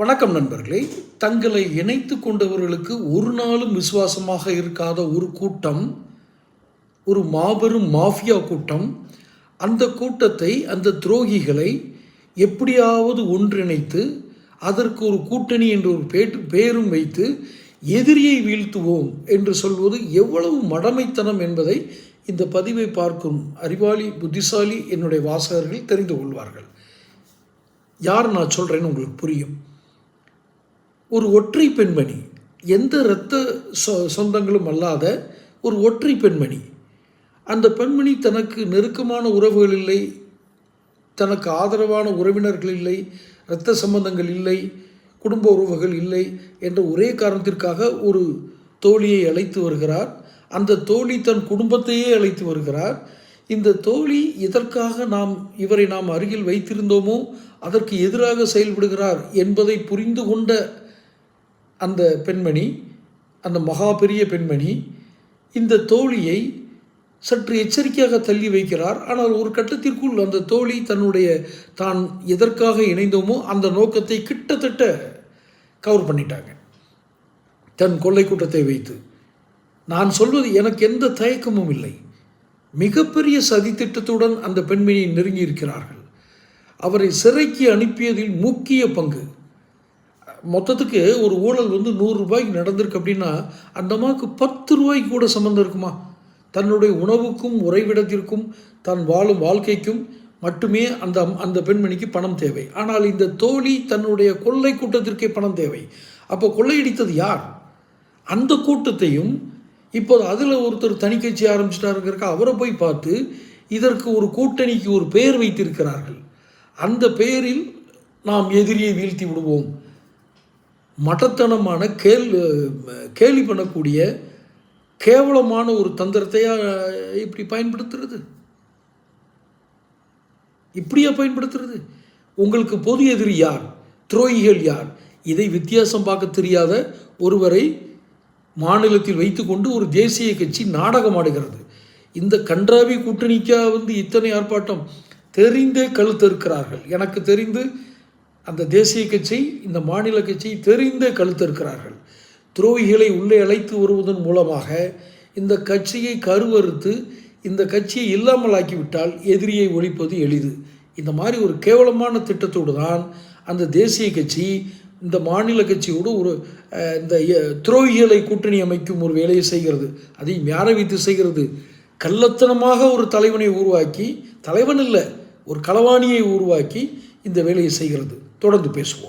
வணக்கம் நண்பர்களே. தங்களை இணைத்து கொண்டவர்களுக்கு ஒரு நாளும் விசுவாசமாக இருக்காத ஒரு கூட்டம் ஒரு மாபெரும் மாஃபியா கூட்டம் அந்த கூட்டத்தை அந்த துரோகிகளை எப்படியாவது ஒன்றிணைத்து அதற்கு ஒரு கூட்டணி என்ற ஒரு பேட்டு பேரும் வைத்து எதிரியை வீழ்த்துவோம் என்று சொல்வது எவ்வளவு மடமைத்தனம் என்பதை இந்த பதிவை பார்க்கும் அறிவாளி புத்திசாலி என்னுடைய வாசகர்கள் தெரிந்து கொள்வார்கள். யார் நான் சொல்கிறேன்னு உங்களுக்கு புரியும். ஒரு ஒற்றை பெண்மணி. எந்த இரத்த சொ சொந்தங்களும் அல்லாத ஒரு ஒற்றை பெண்மணி. அந்த பெண்மணி தனக்கு நெருக்கமான உறவுகள் இல்லை. தனக்கு ஆதரவான உறவினர்கள் இல்லை. இரத்த சம்பந்தங்கள் இல்லை. குடும்ப உறவுகள் இல்லை என்ற ஒரே காரணத்திற்காக ஒரு தோழியை அழைத்து வருகிறார். அந்த தோழி தன் குடும்பத்தையே அழைத்து வருகிறார். இந்த தோழி இதற்காக நாம் இவரை நாம் அருகில் வைத்திருந்தோமோ அதற்கு எதிராக செயல்படுகிறார் என்பதை புரிந்து கொண்ட அந்த பெண்மணி அந்த மகா பெரிய பெண்மணி இந்த தோழியை சற்று எச்சரிக்கையாக தள்ளி வைக்கிறார். ஆனால் ஒரு கட்டத்திற்குள் அந்த தோழி தன்னுடைய தான் எதற்காக இணைந்தோமோ அந்த நோக்கத்தை கிட்டத்தட்ட கவர் பண்ணிட்டாங்க. தன் கொள்ளை கூட்டத்தை வைத்து நான் சொல்வது எனக்கு எந்த தயக்கமும் இல்லை. மிகப்பெரிய சதித்திட்டத்துடன் அந்த பெண்மணியை நெருங்கி இருக்கிறார்கள் அவரை சிறைக்கு அனுப்பியதில் முக்கிய பங்கு மொத்தத்துக்கு ஒரு ஊழல் வந்து நூறு ரூபாய்க்கு நடந்திருக்கு அப்படின்னா அந்த அம்மாவுக்கு பத்து ரூபாய்க்கு கூட சம்மந்தம் இருக்குமா? தன்னுடைய உணவுக்கும் உறைவிடத்திற்கும் தான் வாழும் வாழ்க்கைக்கும் மட்டுமே அந்த அந்த பெண்மணிக்கு பணம் தேவை. ஆனால் இந்த தோழி தன்னுடைய கொள்ளை கூட்டத்திற்கே பணம் தேவை. அப்போ கொள்ளையடித்தது யார்? அந்த கூட்டத்தையும் இப்போது அதில் ஒருத்தர் தனி கட்சி ஆரம்பிச்சிட்டாருங்கிறக்க அவரை போய் பார்த்து இதற்கு ஒரு கூட்டணிக்கு ஒரு பெயர் வைத்திருக்கிறார்கள். அந்த பெயரில் நாம் எதிரியை வீழ்த்தி விடுவோம். மட்டத்தனமான கேள் கேலி பண்ணக்கூடிய கேவலமான ஒரு தந்திரத்தையா இப்படி பயன்படுத்துறது. இப்படியா பயன்படுத்துறது? உங்களுக்கு பொது எதிரி யார்? துரோகிகள் யார்? இதை வித்தியாசம் பார்க்க தெரியாத ஒருவரை மாநிலத்தில் வைத்துக்கொண்டு ஒரு தேசிய கட்சி நாடகம் ஆடுகிறது இந்த கன்றாவி கூட்டணிக்கா வந்து இத்தனை ஆர்ப்பாட்டம்? தெரிந்தே கழுத்திருக்கிறார்கள் எனக்கு தெரிந்து அந்த தேசிய கட்சி இந்த மாநில கட்சி தெரிந்தே கழுத்திருக்கிறார்கள். துரோகிகளை உள்ளே அழைத்து வருவதன் மூலமாக இந்த கட்சியை கருவறுத்து இந்த கட்சியை இல்லாமலாக்கிவிட்டால் எதிரியை ஒழிப்பது எளிது. இந்த மாதிரி ஒரு கேவலமான திட்டத்தோடு தான் அந்த தேசிய கட்சி இந்த மாநில கட்சியோடு ஒரு இந்த துரோகிகளை கூட்டணி அமைக்கும் ஒரு வேலையை செய்கிறது. அதையும் யாரை வைத்து செய்கிறது? கள்ளத்தனமாக ஒரு தலைவனை உருவாக்கி தலைவன் இல்லை ஒரு களவாணியை உருவாக்கி இந்த வேலையை செய்கிறது. தொடர்ந்து பேசுவோம்.